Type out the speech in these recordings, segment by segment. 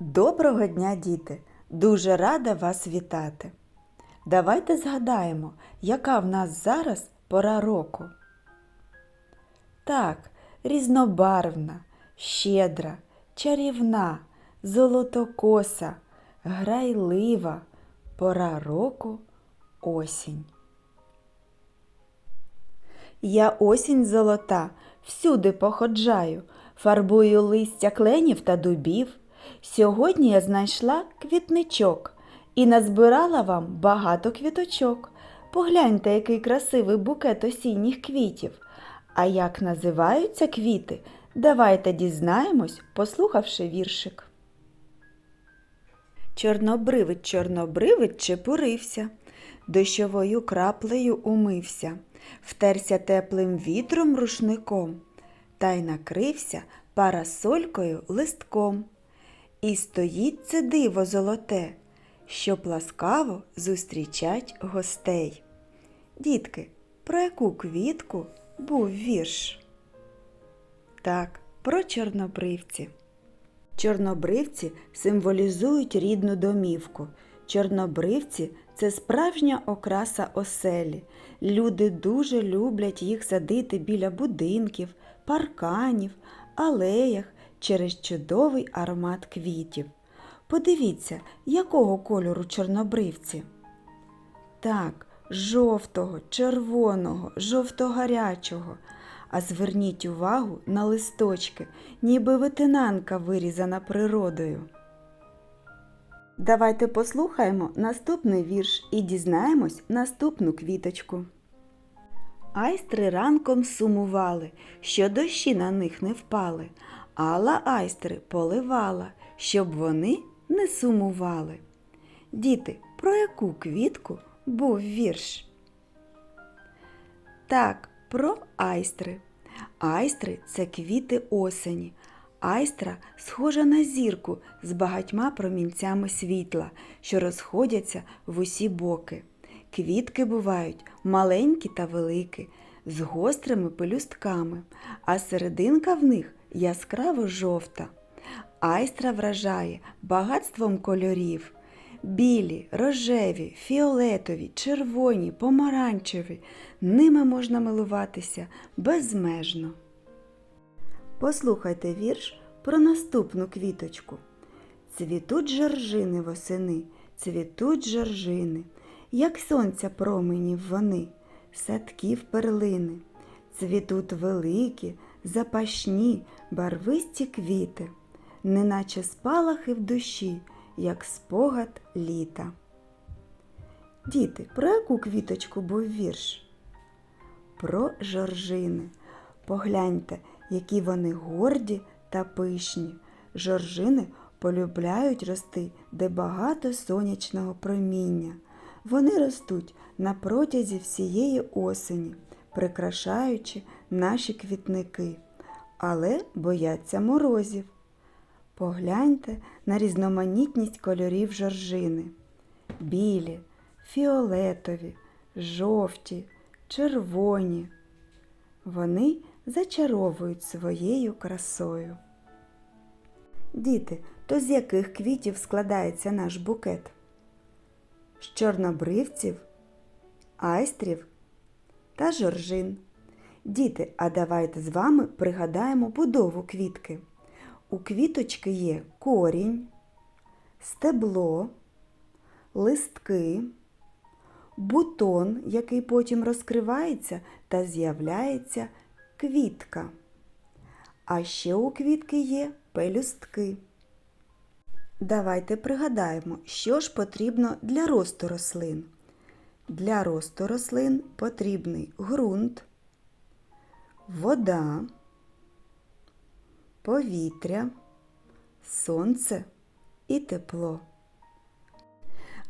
Доброго дня, діти! Дуже рада вас вітати. Давайте згадаємо, яка в нас зараз пора року. Так, різнобарвна, щедра, чарівна, золотокоса, грайлива, пора року осінь. Я осінь золота, всюди походжаю, фарбую листя кленів та дубів. Сьогодні я знайшла квітничок і назбирала вам багато квіточок. Погляньте, який красивий букет осінніх квітів. А як називаються квіти, давайте дізнаємось, послухавши віршик. Чорнобривець, чорнобривець чепурився, дощовою краплею умився, втерся теплим вітром рушником та й накрився парасолькою листком. І стоїть це диво золоте, що ласкаво зустрічать гостей. Дітки, про яку квітку був вірш? Так, про чорнобривці. Чорнобривці символізують рідну домівку. Чорнобривці це справжня окраса оселі. Люди дуже люблять їх садити біля будинків, парканів, алеях через чудовий аромат квітів. Подивіться, якого кольору чорнобривці. Так, жовтого, червоного, жовто-гарячого. А зверніть увагу на листочки, ніби ветенанка вирізана природою. Давайте послухаємо наступний вірш і дізнаємось наступну квіточку. Айстри ранком сумували, що дощі на них не впали, Алла айстри поливала, щоб вони не сумували. Діти, про яку квітку був вірш? Так, про айстри. Айстри це квіти осені. Айстра схожа на зірку з багатьма промінцями світла, що розходяться в усі боки. Квітки бувають маленькі та великі, з гострими пелюстками, а серединка в них яскраво жовта. Айстра вражає багатством кольорів. Білі, рожеві, фіолетові, червоні, помаранчеві. Ними можна милуватися безмежно. Послухайте вірш про наступну квіточку. Цвітуть жоржини восени, цвітуть жоржини, як сонця променів вони, садків перлини. Цвітуть великі, запашні, барвисті квіти, неначе спалахи в душі, як спогад літа. Діти, про яку квіточку був вірш? Про жоржини. Погляньте, які вони горді та пишні. Жоржини полюбляють рости, де багато сонячного проміння. Вони ростуть на протязі всієї осені, прикрашаючи наші квітники, але бояться морозів. Погляньте на різноманітність кольорів жоржини. Білі, фіолетові, жовті, червоні. Вони зачаровують своєю красою. Діти, то з яких квітів складається наш букет? З чорнобривців, айстрів та жоржин. Діти, а давайте з вами пригадаємо будову квітки. У квіточки є корінь, стебло, листки, бутон, який потім розкривається та з'являється квітка. А ще у квітки є пелюстки. Давайте пригадаємо, що ж потрібно для росту рослин. Для росту рослин потрібний ґрунт, вода, повітря, сонце і тепло.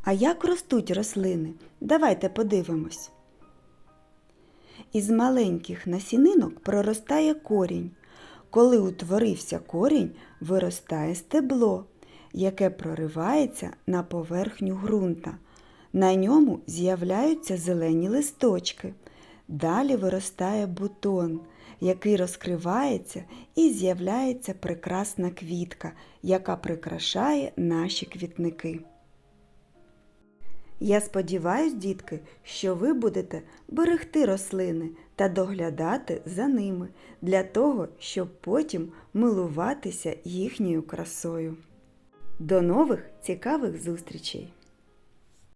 А як ростуть рослини? Давайте подивимось. Із маленьких насінинок проростає корінь. Коли утворився корінь, виростає стебло, яке проривається на поверхню ґрунта. На ньому з'являються зелені листочки. Далі виростає бутон, який розкривається і з'являється прекрасна квітка, яка прикрашає наші квітники. Я сподіваюсь, дітки, що ви будете берегти рослини та доглядати за ними для того, щоб потім милуватися їхньою красою. До нових цікавих зустрічей!